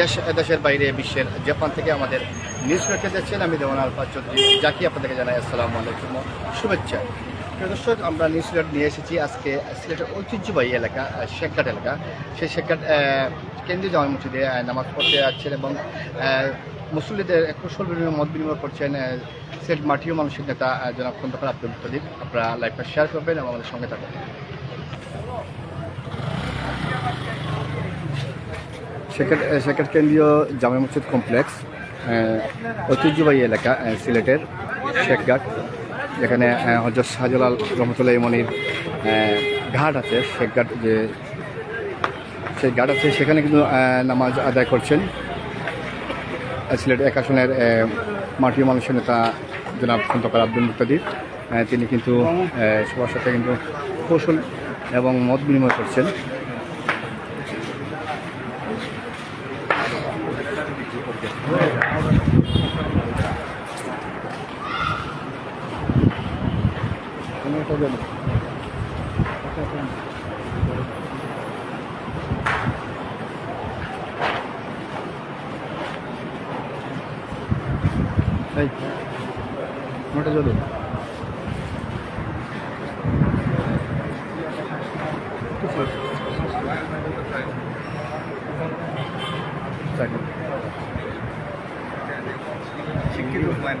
দেশ, দেশের বাইরে, বিশ্বের জাপান থেকে আমাদের নিউজ রেখে যাচ্ছেন আমি দেওয়ান আলফা চৌধুরী। যাকে আপনাদেরকে জানাই আসসালামু আলাইকুম। শুভেচ্ছা। দর্শক, আমরা নিউজ সিলেট নিয়ে এসেছি। আজকে সিলেটের ঐতিহ্যবাহী এলাকা শেখঘাট এলাকা। সেই শেখঘাট কেন্দ্রীয় জামা মসজিদে নামাজ পড়তে যাচ্ছেন এবং মুসল্লিদের কুশল বিনিময়, মত বিনিময় করছেন সিলেট মাটিও মানুষের নেতা জনাব খন্দকার আব্দুল মুক্তদির আপনারা লাইভটা শেয়ার করবেন এবং আমাদের সঙ্গে থাকবেন। সেকেন্ড সেকেন্ড কেন্দ্রীয় জামে মসজিদ কমপ্লেক্স ঐতিহ্যবাহী এলাকা সিলেটের শেখঘাট যেখানে আহ, হজরত শাহজালাল রহমতুল্লাহ ইমনির ঘাট আছে শেখঘাট যে সেই ঘাট আছে সেখানে কিন্তু নামাজ আদায় করছেন। সিলেট এক আসনের মাটির মানুষের নেতা জনাব খন্দকার আব্দুল মুক্তাদির তিনি কিন্তু সবার সাথে কিন্তু কৌশল এবং মত বিনিময় করছেন। এই মোটা জল শিক্ষিত হুমায়ুন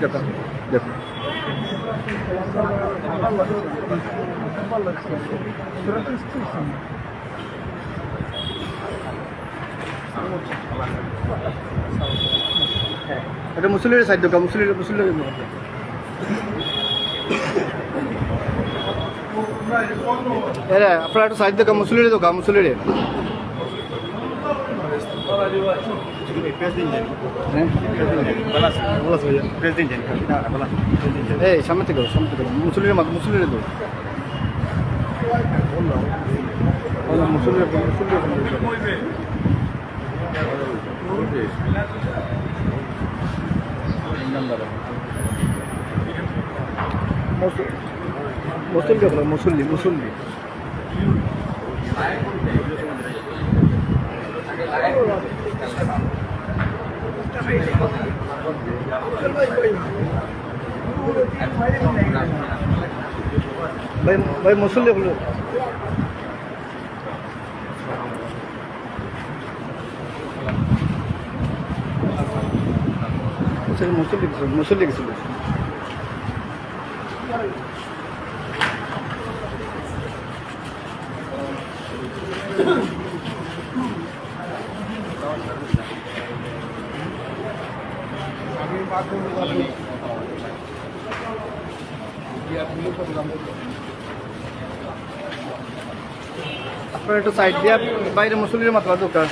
দেখুন দেখুন এটা মুসলিমের সাইড দোকান মুসলিমের মুসলিমের আপনারা একটা সাইড দোকান মুসলিমের দোকান মুসলিমের এই সামনে থেকে সামনে থেকে। মুসলিমের মাথা মুসলিমের দো মুসলিমের ভাই ভাই মুসল্লি বলো। মুসল্লি মুসল্লি গেছিল আপনার একটু সাইড দিয়ে বাইরে মুসলিমের মাত্রা দোকান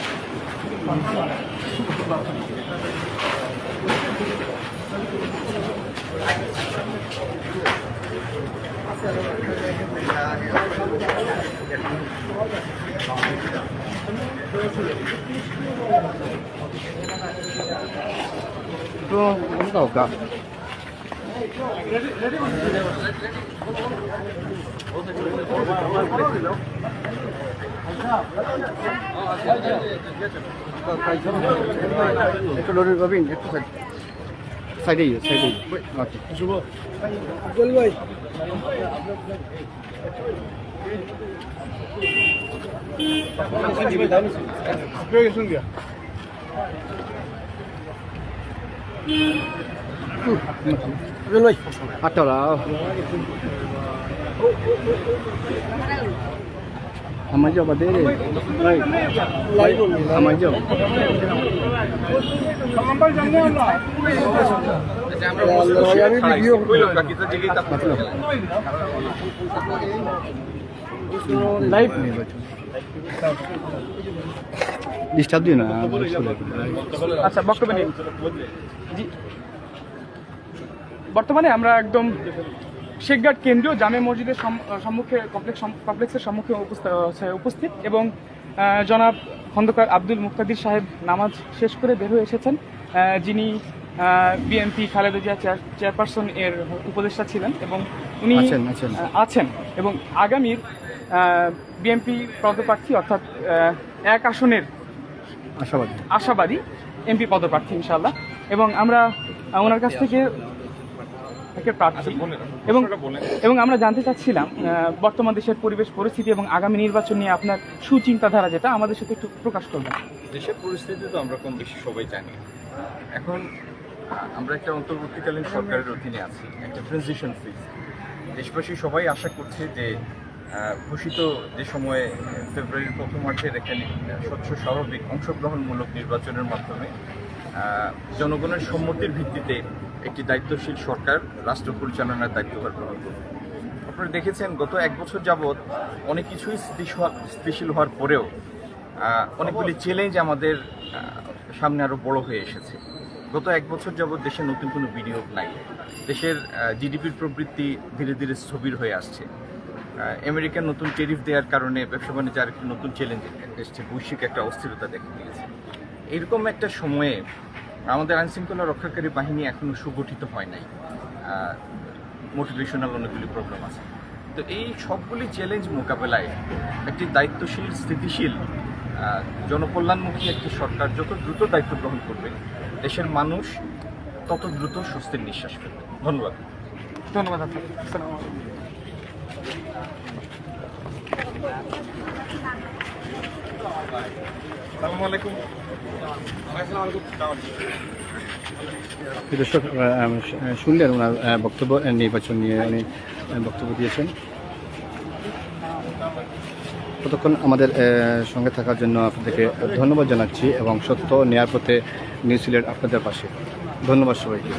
তো দাও কা একটু লোডের পাবেন একটু সাইড সাইডেই সাইডেই আচ্ছা। শুভ। ভাই। শুন গিয়া হুম, আব্দুল ভাই আটটা আমার যাও বা দে রে। লাইভ আমার যাও। লাইভ নির্বাচন ডিস্টার্ব দিও না আচ্ছা বক্তব্য নিন জি। বর্তমানে আমরা একদম শেখঘাট কেন্দ্রীয় জামে মসজিদের সম্মুখে কমপ্লেক্স কমপ্লেক্সের সম্মুখে উপস্থ- উপস্থিত এবং জনাব খন্দকার আব্দুল মুক্তাদির সাহেব নামাজ শেষ করে বের হয়ে এসেছেন। যিনি BNP Khaleda Zia chair chairperson এর উপদেষ্টা ছিলেন এবং উনি আছেন, আছেন। এবং আগামীর বিএনপি পদপ্রার্থী অর্থাৎ এক আসনের আশাবাদী। আশাবাদী এমপি পদপ্রার্থী ইনশাল্লাহ এবং আমরা ওনার কাছ থেকে থেকে প্রার্থী। এবং এবং আমরা জানতে চাচ্ছিলাম বর্তমান দেশের পরিবেশ পরিস্থিতি এবং আগামী নির্বাচন নিয়ে আপনার সুচিন্তাধারা যেটা আমাদের সাথে একটু প্রকাশ করবেন। দেশের পরিস্থিতি তো আমরা কম বেশি সবাই জানি। এখন আমরা একটা অন্তর্বর্তীকালীন সরকারের অধীনে আছি একটা ট্রানজিশন ফেজ দেশবাসী সবাই আশা করছে যে ঘোষিত যে সময়ে ফেব্রুয়ারির প্রথমার্ধের এখানে স্বচ্ছ স্বাভাবিক অংশগ্রহণমূলক নির্বাচনের মাধ্যমে জনগণের সম্মতির ভিত্তিতে একটি দায়িত্বশীল সরকার রাষ্ট্র পরিচালনার দায়িত্বভার গ্রহণ করবে। আপনারা দেখেছেন, গত এক বছর যাবৎ অনেক কিছুই স্থিতিশীল- হওয়ার পরেও অনেকগুলি চ্যালেঞ্জ আমাদের সামনে আরও বড় হয়ে এসেছে। গত এক বছর যাবৎ দেশে নতুন কোনো বিনিয়োগ নাই। দেশের জিডিপির প্রবৃত্তি ধীরে ধীরে স্থবির হয়ে আসছে। আমেরিকার নতুন টেরিফ দেওয়ার কারণে ব্যবসা বাণিজ্যে আরেকটি নতুন চ্যালেঞ্জ এসছে বৈশ্বিক একটা অস্থিরতা দেখা দিয়েছে এরকম একটা সময়ে আমাদের আইনশৃঙ্খলা রক্ষাকারী বাহিনী এখনও সুগঠিত হয় নাই। মোটিভেশনাল অনেকগুলি প্রবলেম আছে। তো এই সবগুলি চ্যালেঞ্জ মোকাবেলায় একটি দায়িত্বশীল, স্থিতিশীল জনকল্যাণমুখী একটি সরকার যত দ্রুত দায়িত্ব গ্রহণ করবে, দেশের মানুষ তত দ্রুত স্বস্তির নিঃশ্বাস ফেলবে। ধন্যবাদ। ধন্যবাদ আপনাকে। দর্শক শুনলেন ওনার বক্তব্য নির্বাচন নিয়ে উনি বক্তব্য দিয়েছেন। ততক্ষণ আমাদের সঙ্গে থাকার জন্য আপনাদেরকে ধন্যবাদ জানাচ্ছি এবং সত্য নেয়ার পথে নিউজিল্যান্ড আপনাদের পাশে। ধন্যবাদ সবাইকে।